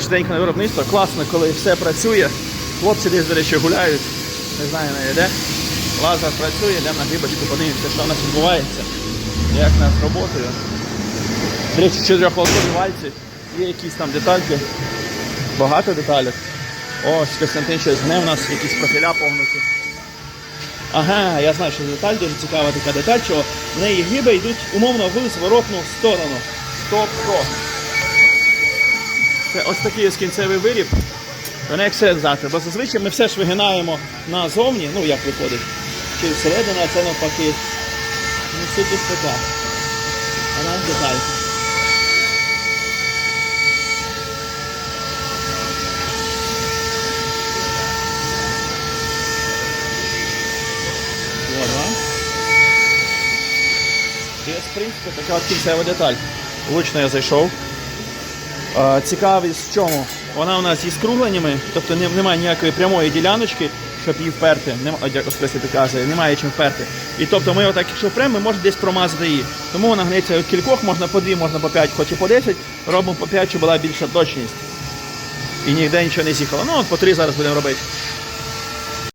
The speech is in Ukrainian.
Швиденько на виробництво. Класно, коли все працює. Хлопці десь, до речі, гуляють. Не знаю навіть де. Лазер працює, йдемо на грибочку, подивимося, що в нас відбувається. Як в нас роботою. До речі, чотирьохполкові вальці. Є якісь там детальки. Багато деталей. Ось Костянтин щось гне, у нас якісь профіля погнуті. Ага, я знаю, що деталь дуже цікава така деталь, що в неї гиби йдуть умовно в зворотну сторону. Тобто це ось такий ось кінцевий виріб. Вона як синтезатор. Бо зазвичай ми все ж вигинаємо назовні, ну як виходить. Чи всередину, а це навпаки. Ну, суть ось така. А нам деталь. І ось, в принципі, така кінцева деталь. Влучно я зайшов. Е, Цікавість в чому? Вона у нас зі скругленнями, тобто немає ніякої прямої діляночки, щоб її вперти. Нема, о, показує, немає чим вперти. І тобто ми отак, якщо впремо, ми можемо десь промазати її. Тому вона гнеться від кількох, можна по дві, можна по п'ять, хоч і по 10. Робимо по 5, щоб була більша точність. І ніде нічого не з'їхало. Ну, от по три зараз будемо робити.